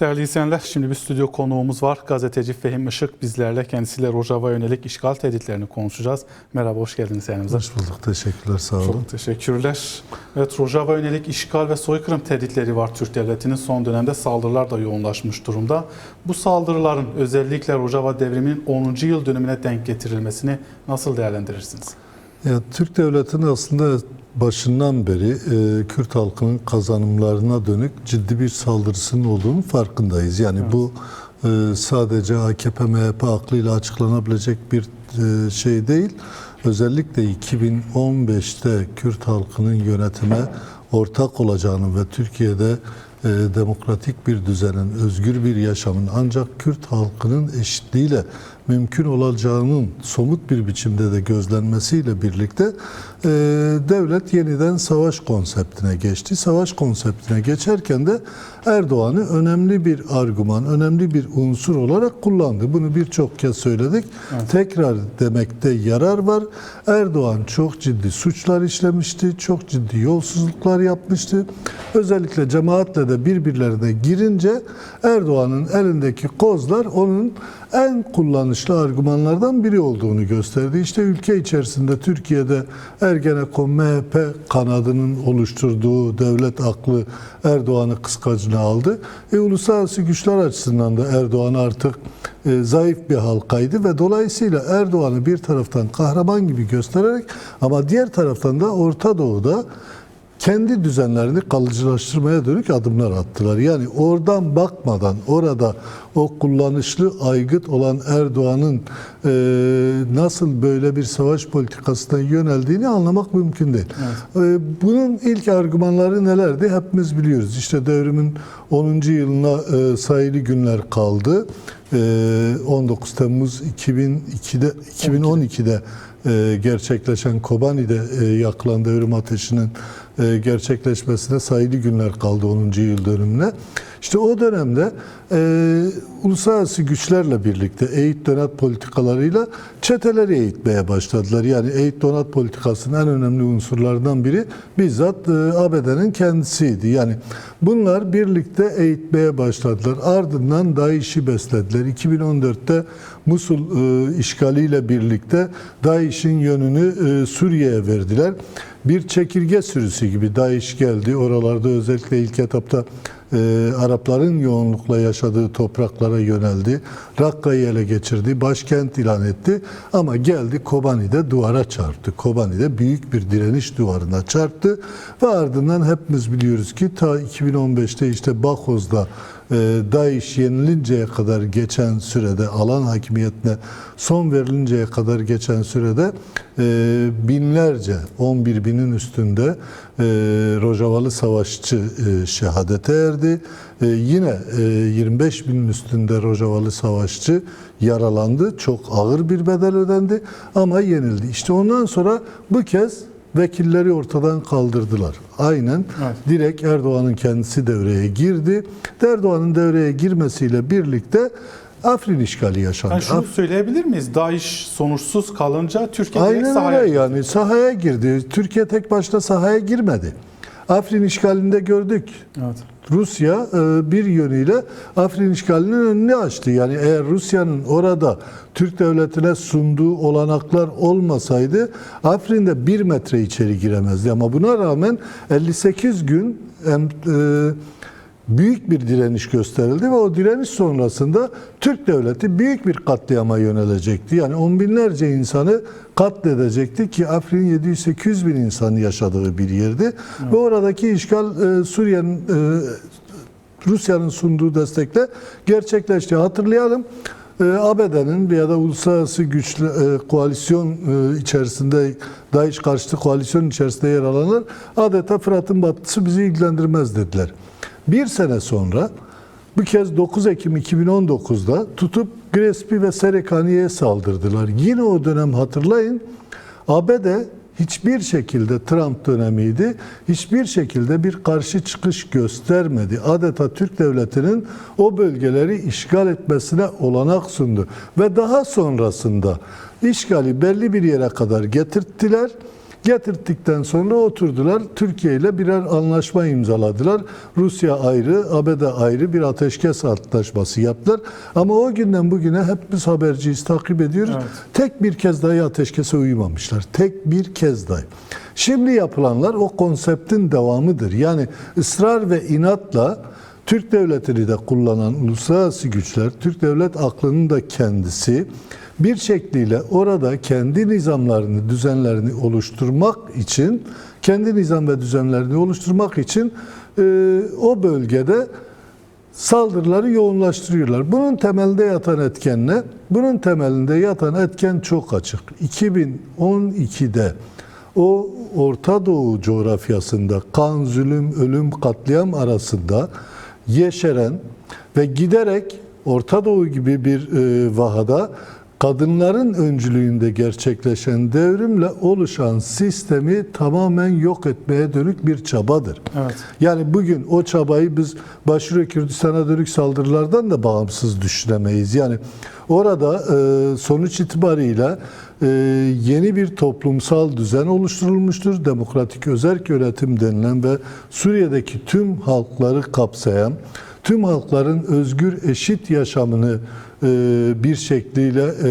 Değerli izleyenler, şimdi bir stüdyo konuğumuz var. Gazeteci Fehim Işık bizlerle. Kendisiyle Rojava yönelik işgal tehditlerini konuşacağız. Merhaba, hoş geldiniz yanımıza. Hoş bulduk. Teşekkürler. Sağ olun. Çok teşekkürler. Evet, Rojava yönelik işgal ve soykırım tehditleri var Türk Devleti'nin. Son dönemde saldırılar da yoğunlaşmış durumda. Bu saldırıların özellikle Rojava devriminin 10. yıl dönümüne denk getirilmesini nasıl değerlendirirsiniz? Ya, Türk Devleti'nin aslında başından beri e, Kürt halkının kazanımlarına dönük ciddi bir saldırısının olduğunu farkındayız. Yani bu e, sadece AKP MHP aklıyla açıklanabilecek bir e, şey değil. Özellikle 2015'te Kürt halkının yönetime ortak olacağını ve Türkiye'de e, demokratik bir düzenin, özgür bir yaşamın ancak Kürt halkının eşitliğiyle mümkün olacağının somut bir biçimde de gözlenmesiyle birlikte e, devlet yeniden savaş konseptine geçti. Savaş konseptine geçerken de Erdoğan'ı önemli bir argüman, önemli bir unsur olarak kullandı. Bunu birçok kez söyledik. Tekrar demekte yarar var. Erdoğan çok ciddi suçlar işlemişti, çok ciddi yolsuzluklar yapmıştı. Özellikle cemaatle de birbirlerine girince Erdoğan'ın elindeki kozlar onun en kullanışlı argümanlardan biri olduğunu gösterdi. İşte ülke içerisinde Türkiye'de Ergenekon MHP kanadının oluşturduğu devlet aklı Erdoğan'ı kıskacına aldı. E, uluslararası güçler açısından da Erdoğan artık e, zayıf bir halkaydı ve dolayısıyla Erdoğan'ı bir taraftan kahraman gibi göstererek ama diğer taraftan da Orta Doğu'da kendi düzenlerini kalıcılaştırmaya dönük adımlar attılar. Yani oradan bakmadan orada o kullanışlı aygıt olan Erdoğan'ın e, nasıl böyle bir savaş politikasına yöneldiğini anlamak mümkün değil. E, bunun ilk argümanları nelerdi? Hepimiz biliyoruz. İşte devrimin 10. yılına e, sayılı günler kaldı. E, 19 Temmuz 2002'de 2012'de e, gerçekleşen Kobani'de e, yakılan devrim ateşinin gerçekleşmesine sayılı günler kaldı 10. yıl dönümüne. İşte o dönemde e, uluslararası güçlerle birlikte eğit donat politikalarıyla çeteleri eğitmeye başladılar. Yani eğit donat politikasının en önemli unsurlarından biri bizzat e, ABD'nin kendisiydi. Yani bunlar birlikte eğitmeye başladılar. Ardından DAEŞ'i beslediler. 2014'te Musul e, işgaliyle birlikte DAEŞ'in yönünü e, Suriye'ye verdiler. Bir çekirge sürüsü gibi DAEŞ geldi. Oralarda özellikle ilk etapta e, Arapların yoğunlukla yaşadığı topraklara yöneldi. Rakka'yı ele geçirdi. Başkent ilan etti. Ama geldi Kobani'de duvara çarptı. Kobani'de büyük bir direniş duvarına çarptı. Ve ardından hepimiz biliyoruz ki ta 2015'te işte Bakoz'da e, DAEŞ yenilinceye kadar geçen sürede alan hakimiyetine son verilinceye kadar geçen sürede e, binlerce 11 binin üstünde e, Rojavalı savaşçı e, şehadete erdi. E, yine e, 25 binin üstünde Rojavalı savaşçı yaralandı. Çok ağır bir bedel ödendi ama yenildi. İşte ondan sonra bu kez vekilleri ortadan kaldırdılar. Aynen Evet. direkt Erdoğan'ın kendisi devreye girdi. Erdoğan'ın devreye girmesiyle birlikte Afrin işgali yaşandı. Yani şunu Af- söyleyebilir miyiz? DAEŞ sonuçsuz kalınca Türkiye direkt Aynen sahaya öyle yani sahaya girdi. Türkiye tek başına sahaya girmedi. Afrin işgalinde gördük. Evet. Rusya e, bir yönüyle Afrin işgalinin önünü açtı. Yani eğer Rusya'nın orada Türk devletine sunduğu olanaklar olmasaydı Afrin'de bir metre içeri giremezdi. Ama buna rağmen 58 gün e, büyük bir direniş gösterildi ve o direniş sonrasında Türk devleti büyük bir katliama yönelecekti. Yani on binlerce insanı katledecekti ki Afrin 700-800 bin insanın yaşadığı bir yerdi. Ve oradaki işgal e, Suriye'nin e, Rusya'nın sunduğu destekle gerçekleşti. Hatırlayalım e, ABD'nin ya da uluslararası güçlü e, koalisyon e, içerisinde DAEŞ karşıtı koalisyon içerisinde yer alanlar adeta Fırat'ın batısı bizi ilgilendirmez dediler. Bir sene sonra bu kez 9 Ekim 2019'da tutup Grespi ve Serekani'ye saldırdılar. Yine o dönem hatırlayın ABD hiçbir şekilde Trump dönemiydi. Hiçbir şekilde bir karşı çıkış göstermedi. Adeta Türk devletinin o bölgeleri işgal etmesine olanak sundu. Ve daha sonrasında işgali belli bir yere kadar getirttiler. Getirttikten sonra oturdular. Türkiye ile birer anlaşma imzaladılar. Rusya ayrı, ABD ayrı bir ateşkes antlaşması yaptılar. Ama o günden bugüne hep biz haberciyiz, takip ediyoruz. Evet. Tek bir kez dahi ateşkese uymamışlar. Tek bir kez dahi. Şimdi yapılanlar o konseptin devamıdır. Yani ısrar ve inatla Türk devletini de kullanan uluslararası güçler, Türk devlet aklının da kendisi bir şekliyle orada kendi nizamlarını, düzenlerini oluşturmak için, kendi nizam ve düzenlerini oluşturmak için e, o bölgede saldırıları yoğunlaştırıyorlar. Bunun temelinde yatan etken ne? Bunun temelinde yatan etken çok açık. 2012'de o Orta Doğu coğrafyasında kan, zulüm, ölüm, katliam arasında yeşeren ve giderek Orta Doğu gibi bir e, vahada kadınların öncülüğünde gerçekleşen devrimle oluşan sistemi tamamen yok etmeye dönük bir çabadır. Evet. Yani bugün o çabayı biz başvuru Kürdistan'a dönük saldırılardan da bağımsız düşünemeyiz. Yani orada e, sonuç itibariyle e, yeni bir toplumsal düzen oluşturulmuştur. Demokratik özerk yönetim denilen ve Suriye'deki tüm halkları kapsayan, tüm halkların özgür eşit yaşamını e, bir şekliyle e,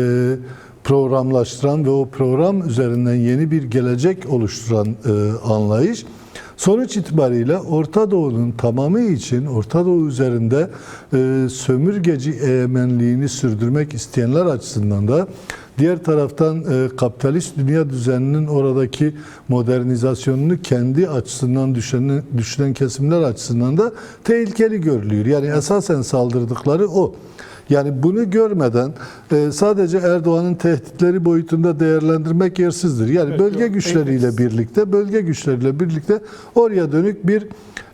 programlaştıran ve o program üzerinden yeni bir gelecek oluşturan e, anlayış. Sonuç itibariyle Orta Doğu'nun tamamı için Orta Doğu üzerinde e, sömürgeci egemenliğini sürdürmek isteyenler açısından da diğer taraftan e, kapitalist dünya düzeninin oradaki modernizasyonunu kendi açısından düşünen, düşünen kesimler açısından da tehlikeli görülüyor. Yani esasen saldırdıkları o. Yani bunu görmeden e, sadece Erdoğan'ın tehditleri boyutunda değerlendirmek yersizdir. Yani Evet, bölge yok, güçleriyle evet. birlikte, bölge güçleriyle birlikte oraya dönük bir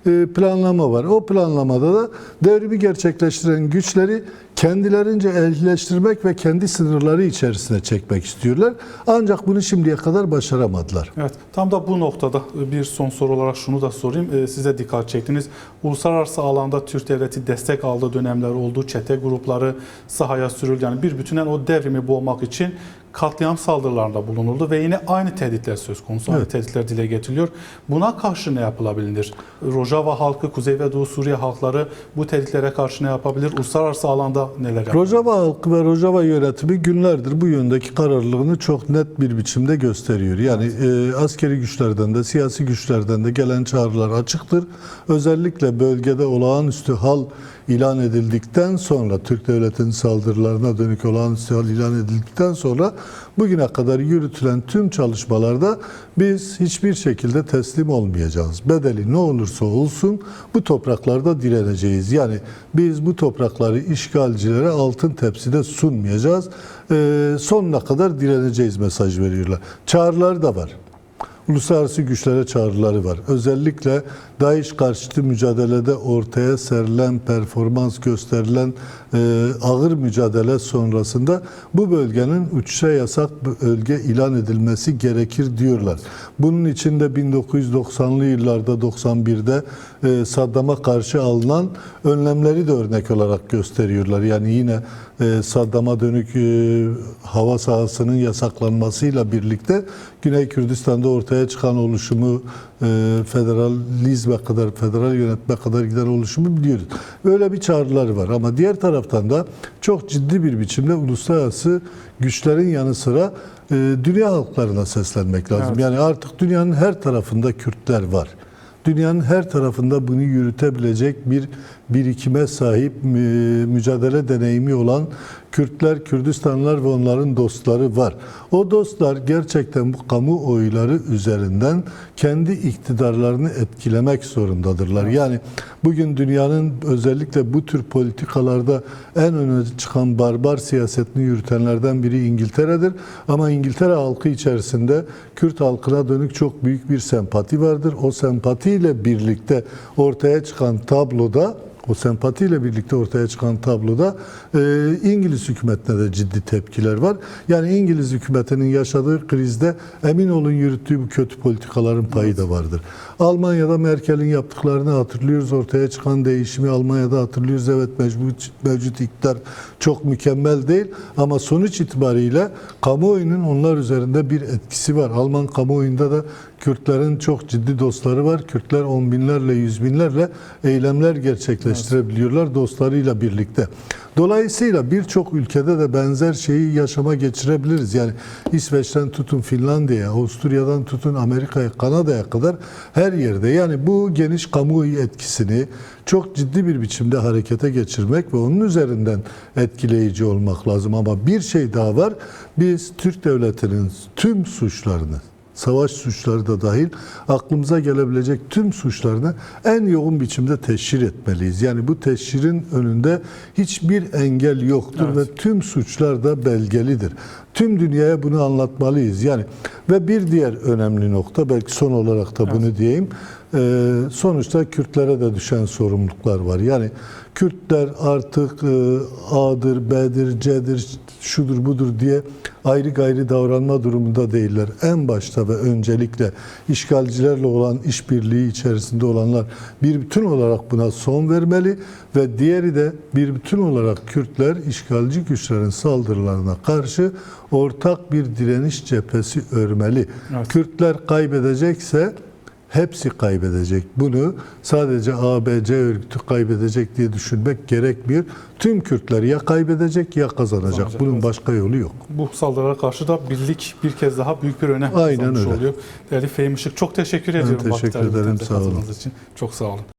e, planlama var. O planlamada da devrimi gerçekleştiren güçleri kendilerince ehlileştirmek ve kendi sınırları içerisine çekmek istiyorlar. Ancak bunu şimdiye kadar başaramadılar. Evet, tam da bu noktada bir son soru olarak şunu da sorayım. Ee, Size dikkat çektiniz. Uluslararası alanda Türk devleti destek aldığı dönemler oldu. Çete grupları sahaya sürüldü. Yani bir bütünen o devrimi boğmak için katliam saldırılarında bulunuldu ve yine aynı tehditler söz konusu. Aynı Evet. tehditler dile getiriliyor. Buna karşı ne yapılabilir? Rojava halkı, Kuzey ve Doğu Suriye halkları bu tehditlere karşı ne yapabilir? Uluslararası alanda neler yapabilir? Rojava halkı ve Rojava yönetimi günlerdir bu yöndeki kararlılığını çok net bir biçimde gösteriyor. Yani e, askeri güçlerden de siyasi güçlerden de gelen çağrılar açıktır. Özellikle bölgede olağanüstü hal ilan edildikten sonra Türk devletinin saldırılarına dönük olağanüstü hal ilan edildikten sonra bugüne kadar yürütülen tüm çalışmalarda biz hiçbir şekilde teslim olmayacağız. Bedeli ne olursa olsun bu topraklarda direneceğiz. Yani biz bu toprakları işgalcilere altın tepside sunmayacağız. Ee, sonuna kadar direneceğiz mesaj veriyorlar. Çağrıları da var. Uluslararası güçlere çağrıları var. Özellikle DAEŞ karşıtı mücadelede ortaya serilen, performans gösterilen e, ağır mücadele sonrasında bu bölgenin uçuşa yasak bölge ilan edilmesi gerekir diyorlar. Bunun için de 1990'lı yıllarda 91'de e, Saddam'a karşı alınan önlemleri de örnek olarak gösteriyorlar. Yani yine e, Saddam'a dönük e, hava sahasının yasaklanmasıyla birlikte Güney Kürdistan'da ortaya çıkan oluşumu e, federalizme kadar, federal yönetme kadar giden oluşumu biliyoruz. Böyle bir çağrıları var ama diğer taraftan da çok ciddi bir biçimde uluslararası güçlerin yanı sıra e, dünya halklarına seslenmek lazım. Evet. Yani artık dünyanın her tarafında Kürtler var. Dünyanın her tarafında bunu yürütebilecek bir birikime sahip e, mücadele deneyimi olan Kürtler, Kürdistanlar ve onların dostları var. O dostlar gerçekten bu kamuoyları üzerinden kendi iktidarlarını etkilemek zorundadırlar. Yani bugün dünyanın özellikle bu tür politikalarda en öne çıkan barbar siyasetini yürütenlerden biri İngiltere'dir. Ama İngiltere halkı içerisinde Kürt halkına dönük çok büyük bir sempati vardır. O sempatiyle birlikte ortaya çıkan tabloda o sempatiyle birlikte ortaya çıkan tabloda e, İngiliz hükümetine de ciddi tepkiler var. Yani İngiliz hükümetinin yaşadığı krizde emin olun yürüttüğü bu kötü politikaların payı da vardır. Almanya'da Merkel'in yaptıklarını hatırlıyoruz. Ortaya çıkan değişimi Almanya'da hatırlıyoruz. Evet mevcut, mevcut iktidar çok mükemmel değil ama sonuç itibariyle kamuoyunun onlar üzerinde bir etkisi var. Alman kamuoyunda da Kürtlerin çok ciddi dostları var. Kürtler on binlerle, yüz binlerle eylemler gerçekleştirebiliyorlar dostlarıyla birlikte. Dolayısıyla birçok ülkede de benzer şeyi yaşama geçirebiliriz. Yani İsveç'ten tutun Finlandiya'ya, Avusturya'dan tutun Amerika'ya, Kanada'ya kadar her yerde. Yani bu geniş kamuoyu etkisini çok ciddi bir biçimde harekete geçirmek ve onun üzerinden etkileyici olmak lazım. Ama bir şey daha var. Biz Türk devletinin tüm suçlarını savaş suçları da dahil aklımıza gelebilecek tüm suçlarını en yoğun biçimde teşhir etmeliyiz. Yani bu teşhirin önünde hiçbir engel yoktur Evet. ve tüm suçlar da belgelidir. Tüm dünyaya bunu anlatmalıyız. Yani ve bir diğer önemli nokta belki son olarak da bunu diyeyim. Ee, sonuçta Kürtlere de düşen sorumluluklar var. Yani Kürtler artık e, A'dır, B'dir, C'dir, şudur budur diye ayrı gayrı davranma durumunda değiller. En başta ve öncelikle işgalcilerle olan işbirliği içerisinde olanlar bir bütün olarak buna son vermeli ve diğeri de bir bütün olarak Kürtler işgalci güçlerin saldırılarına karşı ortak bir direniş cephesi örmeli. Evet. Kürtler kaybedecekse hepsi kaybedecek. Bunu sadece ABC örgütü kaybedecek diye düşünmek gerekmiyor. Tüm Kürtler ya kaybedecek ya kazanacak. Kazanacak, Bunun başka yolu yok. Bu saldırılara karşı da birlik bir kez daha büyük bir önem Aynen kazanmış öyle. oluyor. Değerli Fehim Işık çok teşekkür ediyorum. teşekkür vakit ayırdığınız ederim, sağ olun. için. Çok sağ olun.